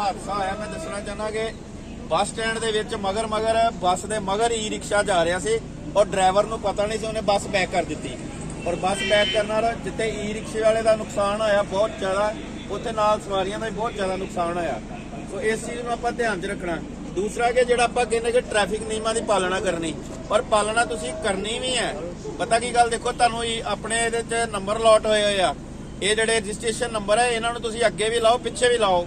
ਹਾਦਸਾ ਹੋਇਆ, ਮੈਂ ਦੱਸਣਾ ਚਾਹੁੰਦਾ ਕਿ ਬੱਸ ਸਟੈਂਡ ਦੇ ਵਿੱਚ ਮਗਰ ਮਗਰ ਬੱਸ ਦੇ ਮਗਰ ਈ ਰਿਕਸ਼ਾ ਜਾ ਰਿਹਾ ਸੀ ਔਰ ਡਰਾਈਵਰ ਨੂੰ ਪਤਾ ਨਹੀਂ ਸੀ ਉਹਨੇ ਬੱਸ ਬੈਕ ਕਰ ਦਿੱਤੀ। ਔਰ ਬੱਸ ਬੈਕ ਕਰਨ ਨਾਲ ਜਿੱਥੇ ਈ ਰਿਕਸ਼ੇ ਵਾਲੇ ਦਾ ਨੁਕਸਾਨ ਹੋਇਆ, ਬਹੁਤ ਜ਼ਿਆਦਾ, ਉੱਥੇ ਨਾਲ ਸਵਾਰੀਆਂ ਦਾ ਵੀ ਬਹੁਤ ਜ਼ਿਆਦਾ ਨੁਕਸਾਨ ਹੋਇਆ। ਸੋ ਇਸ ਚੀਜ਼ ਨੂੰ ਆਪਾਂ ਧਿਆਨ 'ਚ ਰੱਖਣਾ। ਦੂਸਰਾ ਕਿ ਜਿਹੜਾ ਆਪਾਂ ਕਹਿੰਦੇ ਕਿ ਟ੍ਰੈਫਿਕ ਨਿਯਮਾਂ ਦੀ ਪਾਲਣਾ ਕਰਨੀ, ਪਰ ਪਾਲਣਾ ਤੁਸੀਂ ਕਰਨੀ ਵੀ ਹੈ। ਪਤਾ ਕੀ ਗੱਲ ਦੇਖੋ, ਤੁਹਾਨੂੰ ਆਪਣੇ ਇਹਦੇ 'ਚ ਨੰਬਰ ਲੋਟ ਹੋਏ ਹੋਏ ਆ। ਇਹ ਜਿਹੜੇ ਰਜਿਸਟ੍ਰੇਸ਼ਨ ਨੰਬਰ ਹੈ ਇਹਨਾਂ ਨੂੰ ਤੁਸੀਂ ਅੱਗੇ ਵੀ ਲਾਓ, ਪਿੱਛੇ ਵੀ ਲਾਓ।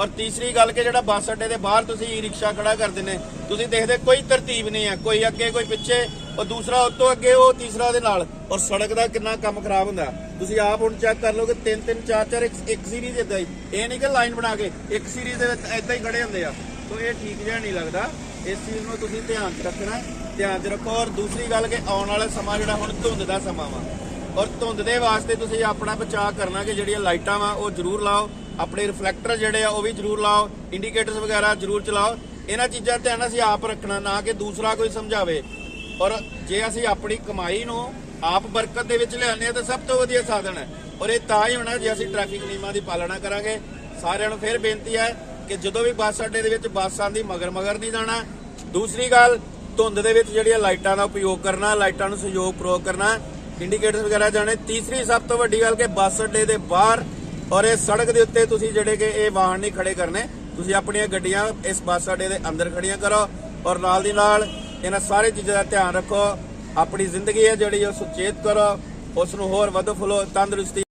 ਔਰ ਤੀਸਰੀ ਗੱਲ ਕਿ ਜਿਹੜਾ ਬੱਸ ਅੱਡੇ ਦੇ ਬਾਹਰ ਤੁਸੀਂ ਈ ਰਿਕਸ਼ਾ ਖੜਾ ਕਰ ਦਿੰਦੇ, ਤੁਸੀਂ ਦੇਖਦੇ ਕੋਈ ਤਰਤੀਬ ਨਹੀਂ ਹੈ ਕੋਈ ਅੱਗੇ, ਕੋਈ ਪਿੱਛੇ, ਔਰ ਦੂਸਰਾ ਉਸ ਤੋਂ ਅੱਗੇ ਉਹ ਤੀਸਰਾ ਦੇ ਨਾਲ, ਔਰ ਸੜਕ ਦਾ ਕਿੰਨਾ ਕੰਮ ਖਰਾਬ ਹੁੰਦਾ। ਤੁਸੀਂ ਆਪ ਹੁਣ ਚੈੱਕ ਕਰ ਲਓ ਕਿ ਤਿੰਨ ਤਿੰਨ, ਚਾਰ ਚਾਰ, ਇੱਕ ਇੱਕ ਸੀਰੀਜ਼ ਇਦਾਂ ਹੀ, ਇਹ ਨਹੀਂ ਕਿ ਲਾਈਨ ਬਣਾ ਕੇ ਇੱਕ ਸੀਰੀਜ਼ ਦੇ ਵਿੱਚ ਇਦਾਂ ਹੀ ਖੜੇ ਹੁੰਦੇ ਆ। ਸੋ ਇਹ ਠੀਕ ਜਿਹਾ ਨਹੀਂ ਲੱਗਦਾ, ਇਸ ਚੀਜ਼ ਨੂੰ ਤੁਸੀਂ ਧਿਆਨ 'ਚ ਰੱਖਣਾ, ਧਿਆਨ 'ਚ ਰੱਖੋ, ਔਰ ਦੂਸਰੀ ਗੱਲ ਕਿ ਆਉਣ ਵਾਲਾ ਸਮਾਂ ਜਿਹੜਾ ਹੁਣ ਧੁੰਦ ਦਾ ਸਮਾਂ ਵਾ, ਔਰ ਧੁੰਦ ਦੇ ਵਾਸਤੇ ਤੁਸੀਂ ਆਪਣਾ ਬਚਾਅ ਕਰਨਾ ਕਿ ਜਿਹੜੀਆਂ ਲਾਈਟਾਂ ਵਾ ਉਹ ਜ਼ਰੂਰ ਲਾਓ ਆਪਣੇ ਰਿਫਲੈਕਟਰ ਜਿਹੜੇ ਆ, ਉਹ ਵੀ ਜ਼ਰੂਰ ਲਾਓ ਇੰਡੀਕੇਟਰਸ ਵਗੈਰਾ ਜ਼ਰੂਰ ਚਲਾਓ। ਇਹਨਾਂ ਚੀਜ਼ਾਂ ਧਿਆਨ ਅਸੀਂ ਆਪ ਰੱਖਣਾ, ਨਾ ਕਿ ਦੂਸਰਾ ਕੋਈ ਸਮਝਾਵੇ। ਔਰ ਜੇ ਅਸੀਂ ਆਪਣੀ ਕਮਾਈ ਨੂੰ ਆਪ ਬਰਕਤ ਦੇ ਵਿੱਚ ਲਿਆਉਂਦੇ ਆ ਤਾਂ ਸਭ ਤੋਂ ਵਧੀਆ ਸਾਧਨ ਹੈ। ਔਰ ਇਹ ਤਾਂ ਹੀ ਹੋਣਾ, ਜੇ ਅਸੀਂ ਟ੍ਰੈਫਿਕ ਨਿਯਮਾਂ ਦੀ ਪਾਲਣਾ ਕਰਾਂਗੇ, ਸਾਰਿਆਂ ਨੂੰ ਫਿਰ ਬੇਨਤੀ ਹੈ ਕਿ ਜਦੋਂ ਵੀ ਬੱਸ ਅੱਡੇ ਦੇ ਵਿੱਚ ਬੱਸ ਆਂਦੀ ਮਗਰ ਮਗਰ ਨਹੀਂ ਜਾਣਾ, ਦੂਸਰੀ ਗੱਲ, ਧੁੰਦ ਦੇ ਵਿੱਚ ਜਿਹੜੀਆਂ ਲਾਈਟਾਂ ਦਾ ਉਪਯੋਗ ਕਰਨਾ, ਲਾਈਟਾਂ ਨੂੰ ਸਹਿਯੋਗ ਪ੍ਰਯੋਗ ਕਰਨਾ ਇੰਡੀਕੇਟਰਸ ਵਗੈਰਾ ਜਾਣੇ। ਤੀਸਰੀ ਸਭ ਤੋਂ ਵੱਡੀ ਗੱਲ ਕਿ ਬੱਸ ਅੱਡੇ ਦੇ ਬਾਹਰ ਔਰ ਇਹ ਸੜਕ ਦੇ ਉੱਤੇ ਤੁਸੀਂ ਜਿਹੜੇ ਕਿ ਇਹ ਵਾਹਨ ਨਹੀਂ ਖੜੇ ਕਰਨੇ, ਤੁਸੀਂ ਆਪਣੀਆਂ ਗੱਡੀਆਂ ਇਸ ਬੱਸ ਅੱਡੇ ਦੇ ਅੰਦਰ ਖੜੀਆਂ ਕਰੋ ਔਰ ਨਾਲ ਦੀ ਨਾਲ ਇਹਨਾਂ ਸਾਰੇ ਚੀਜ਼ਾਂ ਦਾ ਧਿਆਨ ਰੱਖੋ। ਆਪਣੀ ਜ਼ਿੰਦਗੀ ਹੈ ਜਿਹੜੀ ਉਹ ਸੁਚੇਤ ਕਰੋ ਉਸ ਨੂੰ ਹੋਰ ਵਧੋ ਫੁੱਲੋ, ਤੰਦਰੁਸਤੀ